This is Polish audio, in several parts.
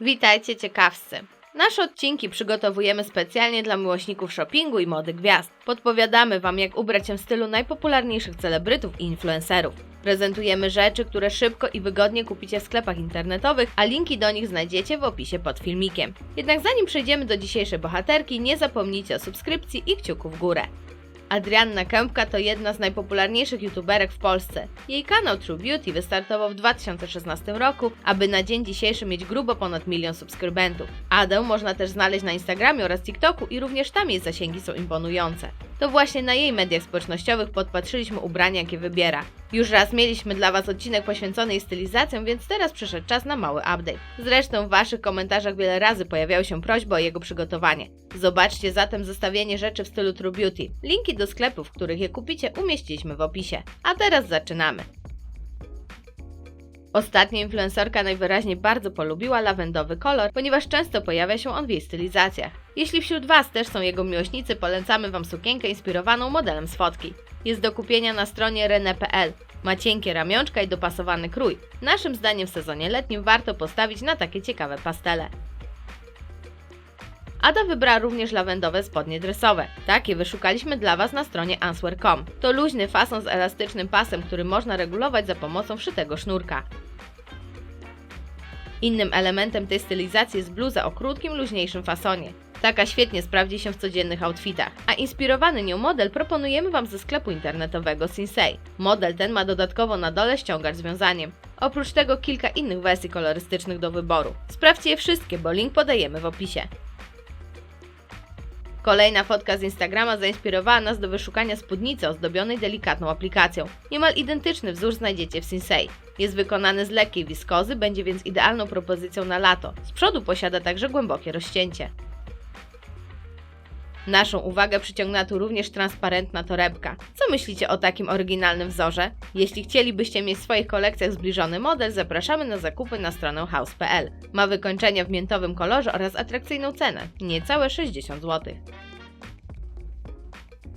Witajcie ciekawscy. Nasze odcinki przygotowujemy specjalnie dla miłośników shoppingu i mody gwiazd. Podpowiadamy Wam, jak ubrać się w stylu najpopularniejszych celebrytów i influencerów. Prezentujemy rzeczy, które szybko i wygodnie kupicie w sklepach internetowych, a linki do nich znajdziecie w opisie pod filmikiem. Jednak zanim przejdziemy do dzisiejszej bohaterki, nie zapomnijcie o subskrypcji i kciuku w górę. Adrianna Kępka to jedna z najpopularniejszych youtuberek w Polsce. Jej kanał True Beauty wystartował w 2016 roku, aby na dzień dzisiejszy mieć grubo ponad milion subskrybentów. Adę można też znaleźć na Instagramie oraz TikToku i również tam jej zasięgi są imponujące. To właśnie na jej mediach społecznościowych podpatrzyliśmy ubrania, jakie wybiera. Już raz mieliśmy dla Was odcinek poświęcony jej stylizacjom, więc teraz przyszedł czas na mały update. Zresztą w Waszych komentarzach wiele razy pojawiały się prośby o jego przygotowanie. Zobaczcie zatem zestawienie rzeczy w stylu True Beauty. Linki do sklepów, w których je kupicie, umieściliśmy w opisie. A teraz zaczynamy. Ostatnio influencerka najwyraźniej bardzo polubiła lawendowy kolor, ponieważ często pojawia się on w jej stylizacjach. Jeśli wśród Was też są jego miłośnicy, polecamy Wam sukienkę inspirowaną modelem z fotki. Jest do kupienia na stronie rene.pl. Ma cienkie ramionczka i dopasowany krój. Naszym zdaniem w sezonie letnim warto postawić na takie ciekawe pastele. Ada wybrała również lawendowe spodnie dresowe. Takie wyszukaliśmy dla Was na stronie answer.com. To luźny fason z elastycznym pasem, który można regulować za pomocą wszytego sznurka. Innym elementem tej stylizacji jest bluza o krótkim, luźniejszym fasonie. Taka świetnie sprawdzi się w codziennych outfitach, a inspirowany nią model proponujemy Wam ze sklepu internetowego Sinsei. Model ten ma dodatkowo na dole ściągacz z wiązaniem. Oprócz tego kilka innych wersji kolorystycznych do wyboru. Sprawdźcie je wszystkie, bo link podajemy w opisie. Kolejna fotka z Instagrama zainspirowała nas do wyszukania spódnicy ozdobionej delikatną aplikacją. Niemal identyczny wzór znajdziecie w Sinsei. Jest wykonany z lekkiej wiskozy, będzie więc idealną propozycją na lato. Z przodu posiada także głębokie rozcięcie. Naszą uwagę przyciągnęła tu również transparentna torebka. Co myślicie o takim oryginalnym wzorze? Jeśli chcielibyście mieć w swoich kolekcjach zbliżony model, zapraszamy na zakupy na stronę house.pl. Ma wykończenie w miętowym kolorze oraz atrakcyjną cenę niecałe 60 zł.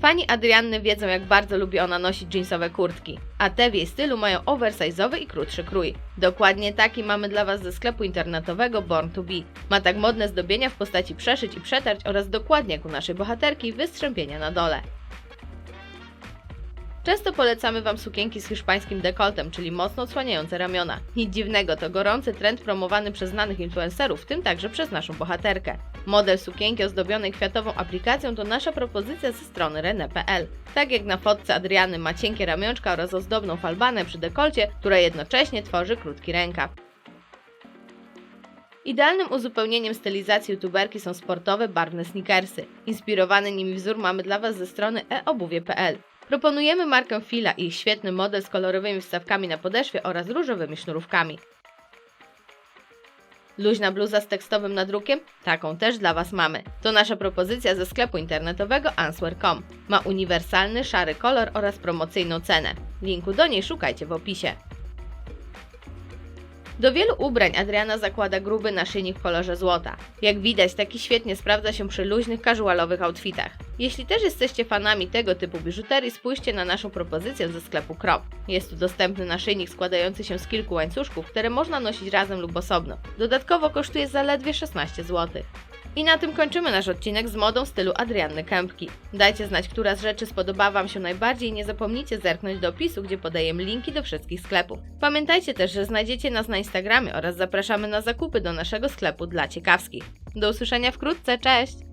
Fani Adrianny wiedzą, jak bardzo lubi ona nosić jeansowe kurtki, a te w jej stylu mają oversize'owy i krótszy krój. Dokładnie taki mamy dla Was ze sklepu internetowego Born to Be. Ma tak modne zdobienia w postaci przeszyć i przetarć oraz dokładnie jak u naszej bohaterki wystrzępienia na dole. Często polecamy Wam sukienki z hiszpańskim dekoltem, czyli mocno odsłaniające ramiona. Nic dziwnego, to gorący trend promowany przez znanych influencerów, w tym także przez naszą bohaterkę. Model sukienki ozdobionej kwiatową aplikacją to nasza propozycja ze strony rene.pl. Tak jak na fotce Adriany ma cienkie ramionczka oraz ozdobną falbanę przy dekolcie, która jednocześnie tworzy krótki rękaw. Idealnym uzupełnieniem stylizacji youtuberki są sportowe, barwne sneakersy. Inspirowany nimi wzór mamy dla Was ze strony eobuwie.pl. Proponujemy markę Fila i ich świetny model z kolorowymi wstawkami na podeszwie oraz różowymi sznurówkami. Luźna bluza z tekstowym nadrukiem? Taką też dla Was mamy. To nasza propozycja ze sklepu internetowego answer.com. Ma uniwersalny, szary kolor oraz promocyjną cenę. Linku do niej szukajcie w opisie. Do wielu ubrań Adriana zakłada gruby naszyjnik w kolorze złota. Jak widać, taki świetnie sprawdza się przy luźnych, casualowych outfitach. Jeśli też jesteście fanami tego typu biżuterii, spójrzcie na naszą propozycję ze sklepu Krop. Jest tu dostępny naszyjnik składający się z kilku łańcuszków, które można nosić razem lub osobno. Dodatkowo kosztuje zaledwie 16 zł. I na tym kończymy nasz odcinek z modą w stylu Adrianny Kępki. Dajcie znać, która z rzeczy spodoba Wam się najbardziej i nie zapomnijcie zerknąć do opisu, gdzie podajemy linki do wszystkich sklepów. Pamiętajcie też, że znajdziecie nas na Instagramie oraz zapraszamy na zakupy do naszego sklepu dla ciekawskich. Do usłyszenia wkrótce, cześć!